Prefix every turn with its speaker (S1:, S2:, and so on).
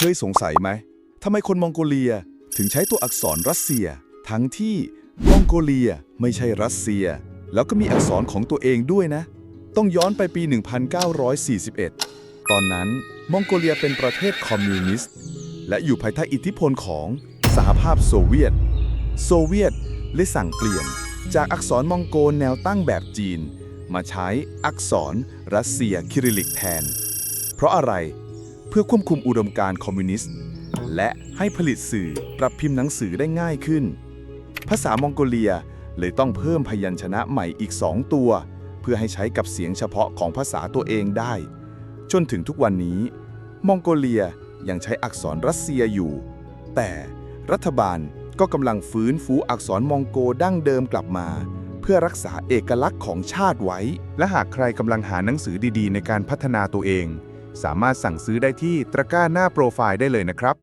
S1: เคยสงสัยไหมทำไมคนมองโกเลียถึงใช้ตัวอักษรรัสเซีย ทั้งที่มองโกเลียไม่ใช่รัสเซีย แล้วก็มีอักษรของตัวเองด้วยนะ ต้องย้อนไปปี 1941 ตอนนั้นมองโกเลียเป็นประเทศคอมมิวนิสต์ และอยู่ภายใต้อิทธิพลของสหภาพโซเวียต โซเวียตเลยสั่งเปลี่ยน จากอักษรมองโกแนวตั้งแบบจีน มาใช้อักษรรัสเซียคิริลิกแทน เพราะอะไร เพื่อควบคุมอุดมการณ์คอมมิวนิสต์ และให้ผลิตสื่อปรับพิมพ์หนังสือได้ง่ายขึ้น ภาษามองโกเลียเลยต้องเพิ่มพยัญชนะใหม่อีกสองตัว เพื่อให้ใช้กับเสียงเฉพาะของภาษาตัวเองได้ จนถึงทุกวันนี้ มองโกเลียยังใช้อักษรรัสเซียอยู่ แต่รัฐบาลก็กำลังฟื้นฟูอักษรมองโกดั้งเดิมกลับมา เพื่อรักษาเอกลักษณ์ของชาติไว้
S2: และหากใครกำลังหาหนังสือดีๆ ในการพัฒนาตัวเอง สามารถสั่งซื้อได้ที่ตะกร้าหน้าโปรไฟล์ได้เลยนะครับ